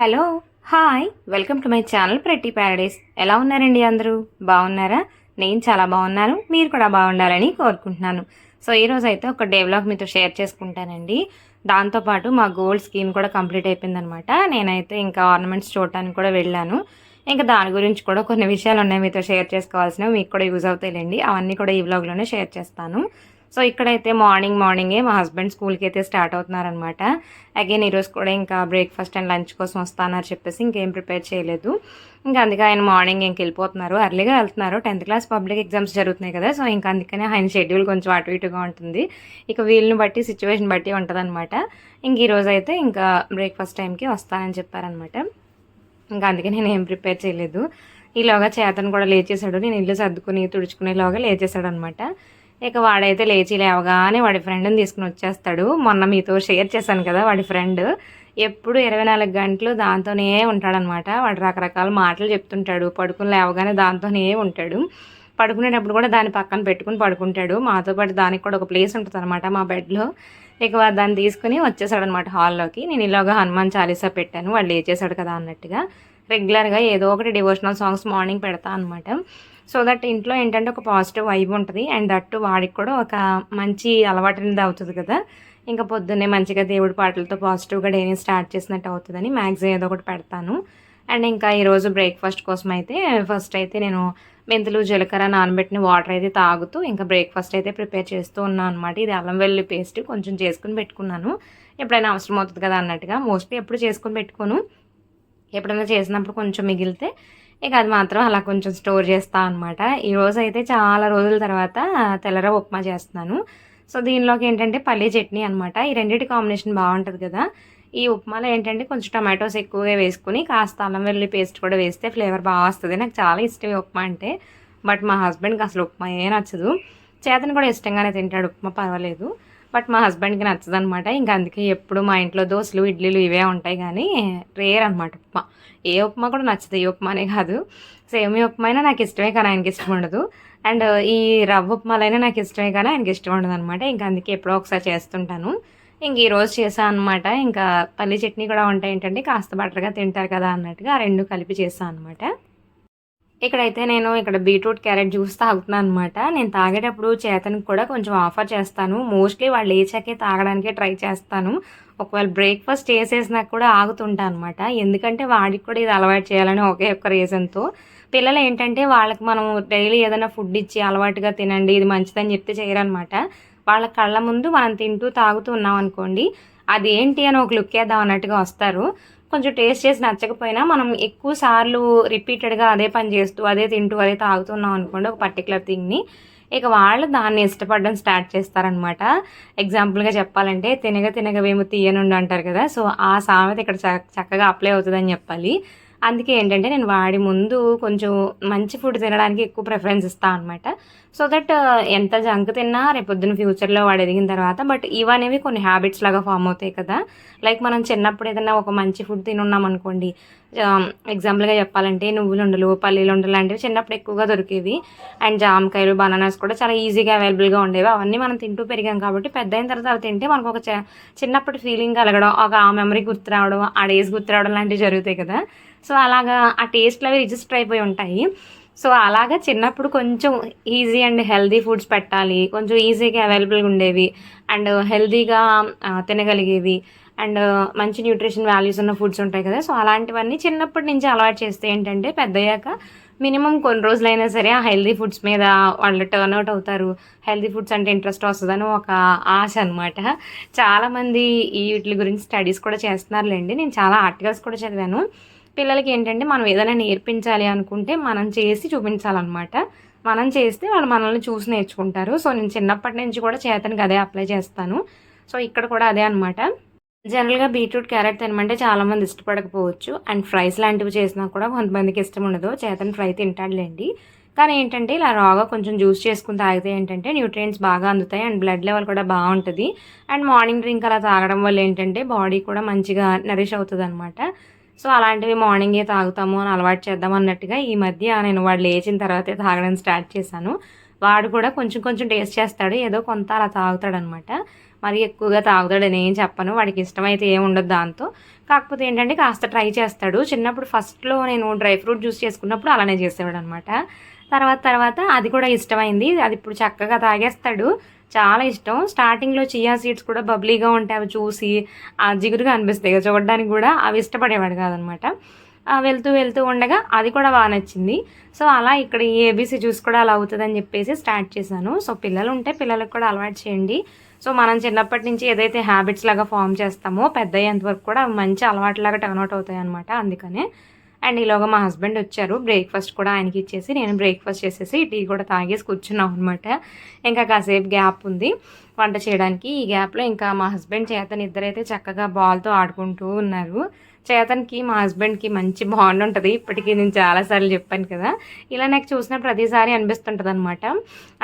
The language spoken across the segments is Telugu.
Hello hi. Welcome to my channel ప్రతి ప్యారడైస్. ఎలా ఉన్నారండి అందరూ? బాగున్నారా? నేను చాలా బాగున్నాను. మీరు కూడా బాగుండాలని కోరుకుంటున్నాను. సో ఈరోజు అయితే ఒక డే వ్లాగ్ మీతో షేర్ చేసుకుంటానండి. దాంతోపాటు మా గోల్డ్ స్కీమ్ కూడా కంప్లీట్ అయిపోయిందనమాట. నేనైతే ఇంకా ఆర్నమెంట్స్ చూడటానికి కూడా వెళ్ళాను. ఇంకా దాని గురించి కూడా కొన్ని విషయాలు ఉన్నాయి మీతో షేర్ చేసుకోవాల్సినవి మీకు కూడా యూజ్ అవుతాయిలేండి. అవన్నీ కూడా ఈ వ్లాగ్లోనే షేర్ చేస్తాను. సో ఇక్కడైతే మార్నింగ్ మార్నింగే మా హస్బెండ్ స్కూల్కి అయితే స్టార్ట్ అవుతున్నారనమాట అగైన్ ఈరోజు కూడా ఇంకా బ్రేక్ఫాస్ట్ అండ్ లంచ్ కోసం వస్తానని చెప్పేసి ఇంకేం ప్రిపేర్ చేయలేదు. ఇంకా అందుకే ఆయన మార్నింగ్ ఇంక వెళ్ళిపోతున్నారు. అర్లీగా వెళ్తున్నారు. టెన్త్ క్లాస్ పబ్లిక్ ఎగ్జామ్స్ జరుగుతున్నాయి కదా సో ఇంకా అందుకనే ఆయన షెడ్యూల్ కొంచెం అటు ఇటుగా ఉంటుంది. ఇక వీళ్ళని బట్టి సిచ్యువేషన్ బట్టి ఉంటుందన్నమాట. ఇంక ఈరోజు అయితే ఇంకా బ్రేక్ఫాస్ట్ టైంకి వస్తానని చెప్పారనమాట ఇంకా అందుకే నేను ఏం ప్రిపేర్ చేయలేదు. ఈలోగా చేతను కూడా లేచేసాడు నేను ఇల్లు సర్దుకుని తుడుచుకునేలాగా లేచేసాడు అనమాట ఇక వాడైతే లేచి లేవగానే వాడి ఫ్రెండ్ని తీసుకుని వచ్చేస్తాడు. మొన్న మీతో షేర్ చేశాను కదా వాడి ఫ్రెండ్ ఎప్పుడు ఇరవై నాలుగు గంటలు దాంతోనే ఉంటాడనమాట వాడు రకరకాల మాటలు చెప్తుంటాడు. పడుకుని లేవగానే దాంతోనే ఉంటాడు. పడుకునేటప్పుడు కూడా దాన్ని పక్కన పెట్టుకుని పడుకుంటాడు. మాతో పాటు దానికి కూడా ఒక ప్లేస్ ఉంటుంది అనమాట మా బెడ్లో ఇక వాడు దాన్ని తీసుకుని వచ్చేసాడు అనమాట హాల్లోకి నేను ఇలాగా హనుమాన్ చాలీసా పెట్టాను. వాడు లేచేసాడు కదా అన్నట్టుగా. రెగ్యులర్గా ఏదో ఒకటి డివోషనల్ సాంగ్స్ మార్నింగ్ పెడతా అనమాట సో దట్ ఇంట్లో ఏంటంటే ఒక పాజిటివ్ వైబ్ ఉంటుంది. అండ్ దట్టు వాడికి కూడా ఒక మంచి అలవాటు అనేది అవుతుంది కదా. ఇంకా పొద్దున్నే మంచిగా దేవుడి పాటలతో పాజిటివ్గా డైలీ స్టార్ట్ చేసినట్టు అవుతుందని మ్యాగ్జిన్ ఏదో ఒకటి పెడతాను. అండ్ ఇంకా ఈరోజు బ్రేక్ఫాస్ట్ కోసం అయితే ఫస్ట్ అయితే నేను మెంతులు జీలకర్ర నానబెట్టిన వాటర్ అయితే తాగుతూ ఇంకా బ్రేక్ఫాస్ట్ అయితే ప్రిపేర్ చేస్తూ ఉన్నాను అనమాట ఇది అల్లం వెల్లి పేస్ట్ కొంచెం చేసుకుని పెట్టుకున్నాను. ఎప్పుడైనా అవసరం అవుతుంది కదా అన్నట్టుగా. మోస్ట్లీ ఎప్పుడు చేసుకొని పెట్టుకోను. ఎప్పుడైనా చేసినప్పుడు కొంచెం మిగిలితే ఇక అది మాత్రం అలా కొంచెం స్టోర్ చేస్తా అనమాట ఈరోజు అయితే చాలా రోజుల తర్వాత తెల్లర ఉప్మా చేస్తున్నాను. సో దీనిలోకి ఏంటంటే పల్లీ చట్నీ అనమాట ఈ రెండింటి కాంబినేషన్ బాగుంటుంది కదా. ఈ ఉప్మాలో ఏంటంటే కొంచెం టమాటోస్ ఎక్కువగా వేసుకుని కాస్త అల్లం వెల్లి పేస్ట్ కూడా వేస్తే ఫ్లేవర్ బాగా వస్తుంది. నాకు చాలా ఇష్టం ఉప్మా అంటే. బట్ మా హస్బెండ్కి అసలు ఉప్మా ఏ నచ్చదు. చేతను కూడా ఇష్టంగానే తింటాడు. ఉప్మా పర్వాలేదు. బట్ మా హస్బెండ్కి నచ్చదు అనమాట ఇంకా అందుకే ఎప్పుడు మా ఇంట్లో దోశలు ఇడ్లీలు ఇవే ఉంటాయి కానీ రేర్ అనమాట ఉప్మా. ఏ ఉప్మా కూడా నచ్చదు. ఈ ఉప్మానే కాదు. సేమి ఉప్మా అయినా నాకు ఇష్టమే కానీ ఆయనకి ఇష్టం ఉండదు. అండ్ ఈ రవ్వ ఉప్మాలైనా నాకు ఇష్టమే కానీ ఆయనకి ఇష్టం ఉండదు అనమాట ఇంకా అందుకే ఎప్పుడో ఒకసారి చేస్తుంటాను. ఇంక ఈరోజు చేసాను అనమాట ఇంకా పల్లి చట్నీ కూడా ఉంటాయి ఏంటంటే కాస్త బటర్గా తింటారు కదా అన్నట్టుగా ఆ రెండు కలిపి చేసాను అనమాట ఇక్కడైతే నేను ఇక్కడ బీట్రూట్ క్యారెట్ జ్యూస్ తాగుతున్నాను అనమాట నేను తాగేటప్పుడు చేతనికి కూడా కొంచెం ఆఫర్ చేస్తాను. మోస్ట్లీ వాళ్ళు లేచాకే తాగడానికే ట్రై చేస్తాను. ఒకవేళ బ్రేక్ఫాస్ట్ చేసేసినా కూడా ఆగుతుంటా అనమాట ఎందుకంటే వాడికి కూడా ఇది అలవాటు చేయాలని ఒకే ఒక్క రీజన్తో. పిల్లలు ఏంటంటే వాళ్ళకి మనం డైలీ ఏదైనా ఫుడ్ ఇచ్చి అలవాటుగా తినండి ఇది మంచిదని చెప్తే చేయరనమాట వాళ్ళ కళ్ళ ముందు మనం తింటూ తాగుతూ ఉన్నాం అనుకోండి అది ఏంటి అని ఒక లుక్ వేద్దాం అన్నట్టుగా వస్తారు. కొంచెం టేస్ట్ చేసి నచ్చకపోయినా మనం ఎక్కువ సార్లు రిపీటెడ్గా అదే పని చేస్తూ అదే తింటూ అదే తాగుతున్నాం అనుకోండి ఒక పర్టికులర్ థింగ్ని ఇక వాళ్ళు దాన్ని ఇష్టపడడం స్టార్ట్ చేస్తారనమాట ఎగ్జాంపుల్గా చెప్పాలంటే తినగ తినగవేమో తీయనుండి అంటారు కదా సో ఆ సామెత ఇక్కడ చక్కగా అప్లై అవుతుందని చెప్పాలి. అందుకే ఏంటంటే నేను వాడి ముందు కొంచెం మంచి ఫుడ్ తినడానికి ఎక్కువ ప్రిఫరెన్స్ ఇస్తాను అనమాట సో దట్ ఎంత జంక్ తిన్నా రేపొద్దున ఫ్యూచర్లో వాడు ఎదిగిన తర్వాత బట్ ఇవనేవి కొన్ని హ్యాబిట్స్ లాగా ఫామ్ అవుతాయి కదా. లైక్ మనం చిన్నప్పుడు ఏదైనా ఒక మంచి ఫుడ్ తినున్నాం అనుకోండి ఎగ్జాంపుల్గా um, చెప్పాలంటే నువ్వులు ఉండలు పల్లీలు ఉండలు లాంటివి చిన్నప్పుడు ఎక్కువగా దొరికేవి. అండ్ జామకాయలు బనానాస్ కూడా చాలా ఈజీగా అవైలబుల్గా ఉండేవి. అవన్నీ మనం తింటూ పెరిగాం కాబట్టి పెద్ద అయిన తర్వాత అవి తింటే మనకు ఒక చిన్నప్పటి ఫీలింగ్ కలగడం ఒక ఆ మెమరీ గుర్తురావడం ఆ డేస్ గుర్తు రావడం లాంటివి జరుగుతాయి కదా. సో అలాగా ఆ టేస్ట్లు అవి రిజిస్టర్ అయిపోయి ఉంటాయి. సో అలాగా చిన్నప్పుడు కొంచెం ఈజీ అండ్ హెల్దీ ఫుడ్స్ పెట్టాలి. కొంచెం ఈజీగా అవైలబుల్గా ఉండేవి. అండ్ హెల్దీగా తినగలిగేవి. అండ్ మంచి న్యూట్రిషన్ వాల్యూస్ ఉన్న ఫుడ్స్ ఉంటాయి కదా. సో అలాంటివన్నీ చిన్నప్పటి నుంచి అలవాటు చేస్తే ఏంటంటే పెద్దయ్యాక మినిమం కొన్ని రోజులైనా సరే ఆ హెల్దీ ఫుడ్స్ మీద వాళ్ళు టర్న్ అవుట్ అవుతారు. హెల్దీ ఫుడ్స్ అంటే ఇంట్రెస్ట్ వస్తుందని ఒక ఆశ అనమాట చాలామంది ఈ వీటి గురించి స్టడీస్ కూడా చేస్తున్నారులేండి. నేను చాలా ఆర్టికల్స్ కూడా చదివాను. పిల్లలకి ఏంటంటే మనం ఏదైనా నేర్పించాలి అనుకుంటే మనం చేసి చూపించాలన్నమాట. మనం చేస్తే వాళ్ళు మనల్ని చూసి నేర్చుకుంటారు. సో నేను చిన్నప్పటి నుంచి కూడా చేతనికి అదే అప్లై చేస్తాను. సో ఇక్కడ కూడా అదే అనమాట జనరల్గా బీట్రూట్ క్యారెట్ తినమంటే చాలామంది ఇష్టపడకపోవచ్చు. అండ్ ఫ్రైస్ లాంటివి చేసినా కూడా కొంతమందికి ఇష్టం ఉండదు. చేతని ఫ్రై తింటాడులేండి. కానీ ఏంటంటే ఇలా రాగా కొంచెం జ్యూస్ చేసుకుని తాగితే ఏంటంటే న్యూట్రియంట్స్ బాగా అందుతాయి. అండ్ బ్లడ్ లెవెల్ కూడా బాగుంటుంది. అండ్ మార్నింగ్ డ్రింక్ అలా తాగడం వల్ల ఏంటంటే బాడీ కూడా మంచిగా నరిష్ అవుతుంది అనమాట సో అలాంటివి మార్నింగే తాగుతాము అని అలవాటు చేద్దాం అన్నట్టుగా ఈ మధ్య నేను వాడు లేచిన తర్వాతే తాగడం స్టార్ట్ చేశాను. వాడు కూడా కొంచెం కొంచెం టేస్ట్ చేస్తాడు. ఏదో కొంత అలా తాగుతాడు అనమాట మరి ఎక్కువగా తాగుతాడు ఏం చెప్పను. వాడికి ఇష్టమైతే ఏమి ఉండదు దాంతో. కాకపోతే ఏంటంటే కాస్త ట్రై చేస్తాడు. చిన్నప్పుడు ఫస్ట్లో నేను డ్రై ఫ్రూట్ జ్యూస్ చేసుకున్నప్పుడు అలానే చేసేవాడు అనమాట తర్వాత తర్వాత అది కూడా ఇష్టమైంది. అది ఇప్పుడు చక్కగా తాగేస్తాడు. చాలా ఇష్టం. స్టార్టింగ్లో చియా సీడ్స్ కూడా బబ్లీగా ఉంటాయి. అవి చూసి ఆ జిగురుగా అనిపిస్తాయి కదా చూడడానికి కూడా అవి ఇష్టపడేవాడు కాదనమాట. వెళ్తూ వెళ్తూ ఉండగా అది కూడా బాగా నచ్చింది. సో అలా ఇక్కడ ఈ ఏబీసీ జ్యూస్ కూడా అలా అవుతుందని చెప్పేసి స్టార్ట్ చేశాను. సో పిల్లలు ఉంటే పిల్లలకు కూడా అలవాటు చేయండి. సో మనం చిన్నప్పటి నుంచి ఏదైతే హ్యాబిట్స్ లాగా ఫామ్ చేస్తామో పెద్ద అయ్యేంత వరకు కూడా మంచి అలవాట్లాగా టర్న్ అవుట్ అవుతాయి అనమాట అందుకనే అండ్ ఈలోగా మా హస్బెండ్ వచ్చారు. బ్రేక్ఫాస్ట్ కూడా ఆయనకి ఇచ్చేసి నేను బ్రేక్ఫాస్ట్ చేసేసి టీ కూడా తాగేసి కూర్చున్నాం అనమాట ఇంకా కాసేపు గ్యాప్ ఉంది. వంట చేయడానికి ఈ గ్యాప్లో ఇంకా మా హస్బెండ్ చేతని ఇద్దరైతే చక్కగా బాల్తో ఆడుకుంటూ ఉన్నారు. చేతన్కి మా హస్బెండ్కి మంచి బాండ్ ఉంటుంది. ఇప్పటికీ నేను చాలాసార్లు చెప్పాను కదా. ఇలా నాకు చూసిన ప్రతిసారి అనిపిస్తుంటుంది అనమాట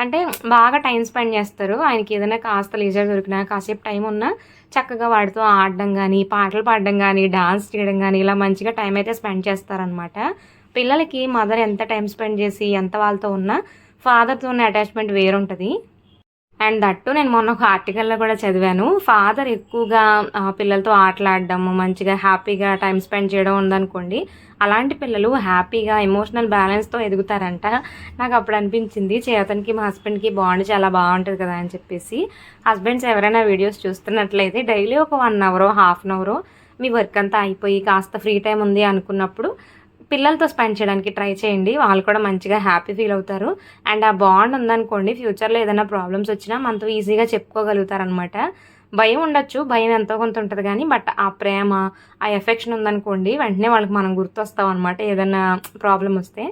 అంటే బాగా టైం స్పెండ్ చేస్తారు. ఆయనకి ఏదైనా కాస్త లీజర్ దొరికినా కాసేపు టైం ఉన్నా చక్కగా వాడితో ఆడడం కానీ పాటలు పాడడం కానీ డాన్స్ చేయడం కానీ ఇలా మంచిగా టైం అయితే స్పెండ్ చేస్తారనమాట పిల్లలకి మదర్ ఎంత టైం స్పెండ్ చేసి ఎంత వాళ్ళతో ఉన్నా ఫాదర్తో ఉన్న అటాచ్మెంట్ వేరుంటుంది. అండ్ దట్టు నేను మొన్న ఒక ఆర్టికల్లో కూడా చదివాను. ఫాదర్ ఎక్కువగా పిల్లలతో ఆటలాడడము మంచిగా హ్యాపీగా టైం స్పెండ్ చేయడం ఉందనుకోండి అలాంటి పిల్లలు హ్యాపీగా ఎమోషనల్ బ్యాలెన్స్తో ఎదుగుతారంట. నాకు అప్పుడు అనిపించింది చేతనికి మా హస్బెండ్కి బాండ్ చాలా బాగుంటుంది కదా అని చెప్పేసి. హస్బెండ్స్ ఎవరైనా వీడియోస్ చూస్తున్నట్లయితే డైలీ ఒక one hour or half an hour or me work అంతా అయిపోయి కాస్త ఫ్రీ టైం ఉంది అనుకున్నప్పుడు పిల్లలతో స్పెండ్ చేయడానికి ట్రై చేయండి. వాళ్ళు కూడా మంచిగా హ్యాపీ ఫీల్ అవుతారు. అండ్ ఆ బాండ్ ఉందనుకోండి ఫ్యూచర్లో ఏదైనా ప్రాబ్లమ్స్ వచ్చినా మనతో ఈజీగా చెప్పుకోగలుగుతారనమాట భయం ఉండొచ్చు భయం ఎంతో కొంత ఉంటుంది కానీ బట్ ఆ ప్రేమ ఆ ఎఫెక్షన్ ఉందనుకోండి వెంటనే వాళ్ళకి మనం గుర్తొస్తాం అనమాట ఏదైనా ప్రాబ్లం వస్తే.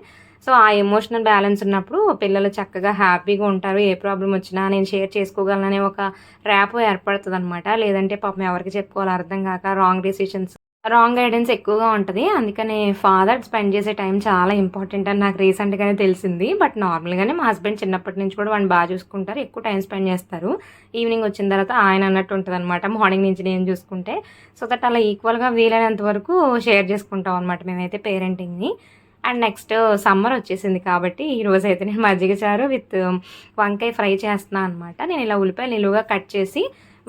సో ఆ ఎమోషనల్ బ్యాలెన్స్ ఉన్నప్పుడు పిల్లలు చక్కగా హ్యాపీగా ఉంటారు. ఏ ప్రాబ్లం వచ్చినా నేను షేర్ చేసుకోగలననే ఒక ర్యాప్ ఏర్పడుతుంది అనమాట లేదంటే పాపం ఎవరికి చెప్పుకోవాలి అర్థం కాక రాంగ్ డెసిషన్స్ రాంగ్ గైడెన్స్ ఎక్కువగా ఉంటుంది. అందుకని ఫాదర్ స్పెండ్ చేసే టైం చాలా ఇంపార్టెంట్ అని నాకు రీసెంట్గానే తెలిసింది. బట్ నార్మల్గానే మా హస్బెండ్ చిన్నప్పటి నుంచి కూడా వాడిని బాగా చూసుకుంటారు. ఎక్కువ టైం స్పెండ్ చేస్తారు. ఈవినింగ్ వచ్చిన తర్వాత ఆయన అన్నట్టు ఉంటుంది అనమాట మార్నింగ్ నుంచి నేను చూసుకుంటే. సో దట్ అలా ఈక్వల్గా వీలైనంత వరకు షేర్ చేసుకుంటాం అనమాట మేమైతే పేరెంటింగ్ని అండ్ నెక్స్ట్ సమ్మర్ వచ్చేసింది కాబట్టి ఈరోజు అయితే నేను మజ్జిగ చారు విత్ వంకాయ ఫ్రై చేస్తున్నాను అనమాట నేను ఇలా ఉల్లిపాయలు నిలువుగా కట్ చేసి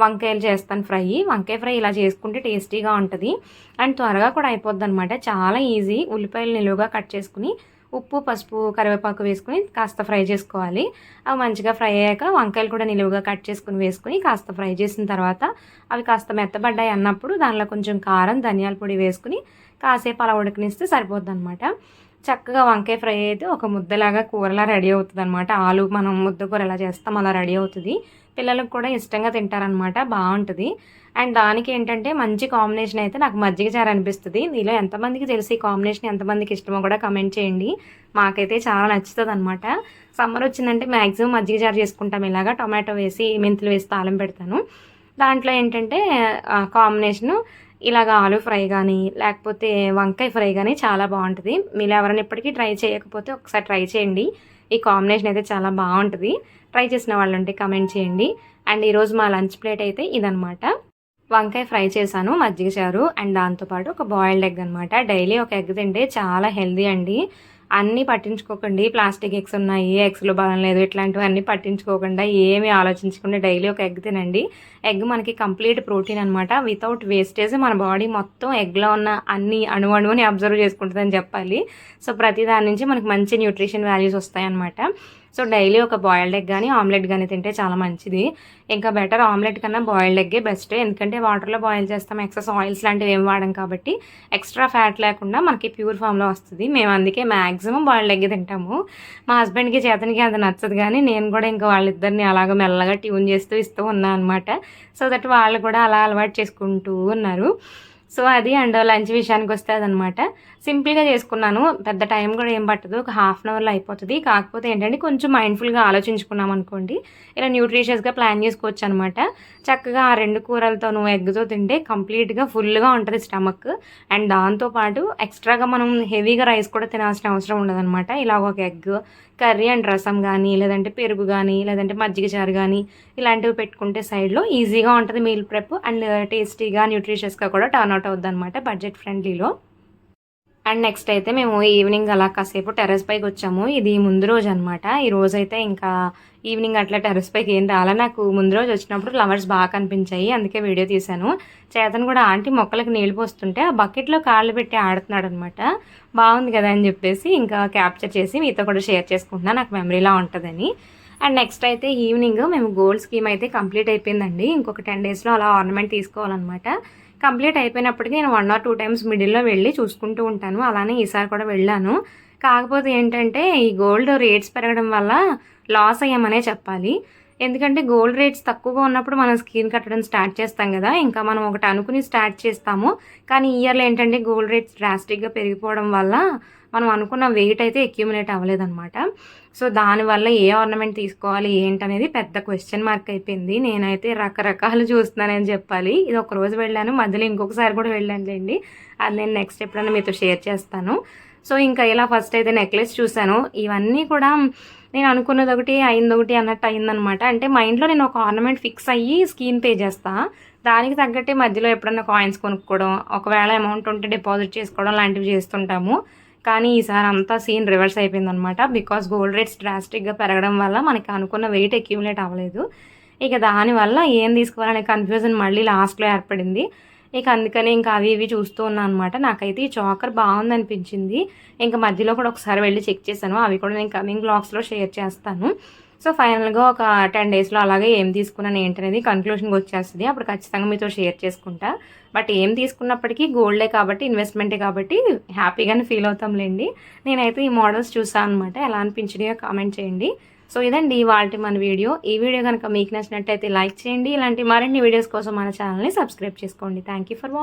వంకాయలు చేస్తాను ఫ్రై. వంకాయ ఫ్రై ఇలా చేసుకుంటే టేస్టీగా ఉంటుంది. అండ్ త్వరగా కూడా అయిపోద్ది అనమాట చాలా ఈజీ. ఉల్లిపాయలు నిలువుగా కట్ చేసుకుని ఉప్పు పసుపు కరివేపాకు వేసుకుని కాస్త ఫ్రై చేసుకోవాలి. అవి మంచిగా ఫ్రై అయ్యాక వంకాయలు కూడా నిలువుగా కట్ చేసుకుని వేసుకుని కాస్త ఫ్రై చేసిన తర్వాత అవి కాస్త మెత్తబడ్డాయి అన్నప్పుడు దానిలో కొంచెం కారం ధనియాల పొడి వేసుకుని కాసేపు అలా ఉడకనిస్తే సరిపోద్ది అనమాట చక్కగా వంకాయ ఫ్రై అయితే ఒక ముద్దలాగా కూరలా రెడీ అవుతుంది అనమాట ఆలు మనం ముద్ద కూర ఎలా చేస్తాం అలా రెడీ అవుతుంది. పిల్లలకు కూడా ఇష్టంగా తింటారనమాట బాగుంటుంది అండ్ దానికి ఏంటంటే మంచి కాంబినేషన్ అయితే నాకు మజ్జిగ చారు అనిపిస్తుంది. మీలో ఎంతమందికి తెలిసి కాంబినేషన్? ఎంతమందికి ఇష్టమో కూడా కమెంట్ చేయండి. మాకైతే చాలా నచ్చుతుంది అనమాట సమ్మర్ వచ్చిందంటే మ్యాక్సిమం మజ్జిగ చారు చేసుకుంటాం. ఇలాగా టొమాటో వేసి మెంతులు వేసి తాళం పెడతాను. దాంట్లో ఏంటంటే కాంబినేషను ఇలాగ ఆలు ఫ్రై కానీ లేకపోతే వంకాయ ఫ్రై కానీ చాలా బాగుంటుంది మీరు ఎవరైనా ఇప్పటికీ ట్రై చేయకపోతే ఒకసారి ట్రై చేయండి. ఈ కాంబినేషన్ అయితే చాలా బాగుంటుంది. ట్రై చేసిన వాళ్ళు ఉంటే కమెంట్ చేయండి. అండ్ ఈరోజు మా లంచ్ ప్లేట్ అయితే ఇదనమాట వంకాయ ఫ్రై చేశాను మజ్జిగ చారు అండ్ దాంతోపాటు ఒక బాయిల్డ్ ఎగ్ అనమాట డైలీ ఒక ఎగ్ తింటే చాలా హెల్దీ అండి. అన్నీ పట్టించుకోకండి. ప్లాస్టిక్ ఎగ్స్ ఉన్నాయి ఎగ్స్లో బలం లేదు ఇట్లాంటివన్నీ పట్టించుకోకుండా ఏమి ఆలోచించకుండా డైలీ ఒక ఎగ్ తినండి. ఎగ్ మనకి కంప్లీట్ ప్రోటీన్ అనమాట వితౌట్ వేస్టేజ్ మన బాడీ మొత్తం ఎగ్లో ఉన్న అన్ని అణువణువుని అబ్జర్వ్ చేసుకుంటుందని చెప్పాలి. సో ప్రతి దాని నుంచి మనకి మంచి న్యూట్రిషన్ వాల్యూస్ వస్తాయన్నమాట. సో డైలీ ఒక బాయిల్డ్ ఎగ్ కానీ ఆమ్లెట్ కానీ తింటే చాలా మంచిది. ఇంకా బెటర్ ఆమ్లెట్ కన్నా బాయిల్డ్ ఎగ్గే బెస్ట్. ఎందుకంటే వాటర్లో బాయిల్ చేస్తాం ఎక్సెస్ ఆయిల్స్ లాంటివి ఏం వాడడం కాబట్టి ఎక్స్ట్రా ఫ్యాట్ లేకుండా మనకి ప్యూర్ ఫామ్లో వస్తుంది. మేము అందుకే మ్యాక్సిమం బాయిల్డ్ ఎగ్ తింటాము. మా హస్బెండ్కి చేతనికి అది నచ్చదు కానీ నేను కూడా ఇంకా వాళ్ళిద్దరిని అలాగ మెల్లగా ట్యూన్ చేస్తూ ఇస్తూ ఉన్నాను అనమాట సో దట్ వాళ్ళు కూడా అలా అలవాటు చేసుకుంటూ ఉన్నారు. సో అది అండ్ లంచ్ విషయానికి వస్తే అదనమాట. సింపుల్గా చేసుకున్నాను. పెద్ద టైం కూడా ఏం పట్టదు. ఒక హాఫ్ అన్ అవర్లో అయిపోతుంది. కాకపోతే ఏంటంటే కొంచెం మైండ్ఫుల్గా ఆలోచించుకున్నాం అనుకోండి. ఇలా న్యూట్రిషియస్గా ప్లాన్ చేసుకోవచ్చు అనమాట చక్కగా ఆ రెండు కూరలతో నువ్వు ఎగ్తో తింటే కంప్లీట్గా ఫుల్గా ఉంటుంది స్టమక్. అండ్ దాంతోపాటు ఎక్స్ట్రాగా మనం హెవీగా రైస్ కూడా తినాల్సిన అవసరం ఉండదన్నమాట. ఇలా ఒక ఎగ్ కర్రీ అండ్ రసం కానీ లేదంటే పెరుగు కానీ లేదంటే మజ్జిగ చారు కానీ ఇలాంటివి పెట్టుకుంటే సైడ్లో ఈజీగా ఉంటుంది మీల్ ప్రెప్ అండ్ టేస్టీగా న్యూట్రిషియస్గా కూడా టర్న్ అవుట్ స్టార్ట్ అవుద్దనమాట బడ్జెట్ ఫ్రెండ్లీలో. అండ్ నెక్స్ట్ అయితే మేము ఈవినింగ్ అలా కాసేపు టెర్రస్ పైకి వచ్చాము. ఇది ముందు రోజు అనమాట ఈ రోజు అయితే ఇంకా ఈవినింగ్ అట్లా టెర్రస్ పైకి ఏం రాలా. నాకు ముందు రోజు వచ్చినప్పుడు ఫ్లవర్స్ బాగా కనిపించాయి. అందుకే వీడియో తీశాను. చేతను కూడా ఆంటీ మొక్కలకు నీళ్ళు పోస్తుంటే ఆ బకెట్లో కాళ్ళు పెట్టి ఆడుతున్నాడు అనమాట బాగుంది కదా అని చెప్పేసి ఇంకా క్యాప్చర్ చేసి మీతో కూడా షేర్ చేసుకుంటున్నా. నాకు మెమరీలా ఉంటుందని. అండ్ నెక్స్ట్ అయితే ఈవినింగ్ మేము గోల్డ్ స్కీమ్ అయితే కంప్లీట్ అయిపోయిందండి. ఇంకొక టెన్ డేస్లో అలా ఆర్నమెంట్ తీసుకోవాలన్నమాట. కంప్లీట్ అయిపోయినప్పటికీ నేను వన్ ఆర్ టూ టైమ్స్ మిడిల్లో వెళ్ళి చూసుకుంటూ ఉంటాను. అలానే ఈసారి కూడా వెళ్ళాను. కాకపోతే ఏంటంటే ఈ గోల్డ్ రేట్స్ పెరగడం వల్ల లాస్ అయ్యామనే చెప్పాలి. ఎందుకంటే గోల్డ్ రేట్స్ తక్కువగా ఉన్నప్పుడు మనం స్కీమ్ కట్టడం స్టార్ట్ చేస్తాం కదా. ఇంకా మనం ఒకటి అనుకుని స్టార్ట్ చేస్తాము. కానీ ఇయర్లో ఏంటంటే గోల్డ్ రేట్స్ డ్రాస్టిక్గా పెరిగిపోవడం వల్ల మనం అనుకున్న వెయిట్ అయితే అక్యూములేట్ అవ్వలేదన్నమాట. సో దానివల్ల ఏ ఆర్నమెంట్ తీసుకోవాలి ఏంటనేది పెద్ద క్వశ్చన్ మార్క్ అయిపోయింది. నేనైతే రకరకాలు చూస్తున్నానని చెప్పాలి. ఇది ఒక రోజు వెళ్ళాను మధ్యలో ఇంకొకసారి కూడా వెళ్ళానులేండి అది నేను నెక్స్ట్ ఎప్పుడైనా మీతో షేర్ చేస్తాను. సో ఇంకా ఇలా ఫస్ట్ అయితే నెక్లెస్ చూశాను. ఇవన్నీ కూడా నేను అనుకున్నది ఒకటి అయింది ఒకటి అన్నట్టు అయిందనమాట అంటే మైండ్లో నేను ఒక ఆర్నమెంట్ ఫిక్స్ అయ్యి స్కీమ్ పే చేస్తాను దానికి తగ్గట్టే మధ్యలో ఎప్పుడన్నా కాయిన్స్ కొనుక్కోవడం ఒకవేళ అమౌంట్ ఉంటే డిపాజిట్ చేసుకోవడం లాంటివి చేస్తుంటాము. కానీ ఈసారి అంతా సీన్ రివర్స్ అయిపోయిందనమాట బికాస్ గోల్డ్ రేట్స్ డ్రాస్టిక్గా పెరగడం వల్ల మనకి అనుకున్న వెయిట్ అక్యూములేట్ అవ్వలేదు. ఇక దానివల్ల ఏం తీసుకోవాలనే కన్ఫ్యూజన్ మళ్ళీ లాస్ట్లో ఏర్పడింది. ఇక అందుకనే ఇంకా అవి ఇవి చూస్తూ ఉన్నాను అనమాట నాకైతే ఈ చాకర్ బాగుంది అనిపించింది ఇంకా మధ్యలో కూడా ఒకసారి వెళ్ళి చెక్ చేశాను. అవి కూడా నేను కమింగ్ బ్లాగ్స్లో షేర్ చేస్తాను. సో ఫైనల్గా ఒక టెన్ డేస్లో అలాగే ఏం తీసుకున్నాను ఏంటనేది కన్క్లూషన్కి వచ్చేస్తుంది. అప్పుడు ఖచ్చితంగా మీతో షేర్ చేసుకుంటా. బట్ ఏం తీసుకున్నప్పటికీ గోల్డే కాబట్టి ఇన్వెస్ట్మెంటే కాబట్టి హ్యాపీగానే ఫీల్ అవుతాంలేండి. నేనైతే ఈ మోడల్స్ చూసాను అనమాట ఎలా అనిపించినాయో కామెంట్ చేయండి. సో ఇదండి వాళ్ళ మన వీడియో. ఈ వీడియో కనుక మీకు నచ్చినట్టయితే లైక్ చేయండి. ఇలాంటి మరిన్ని వీడియోస్ కోసం మన ఛానల్ని సబ్స్క్రైబ్ చేసుకోండి. Thank you for watching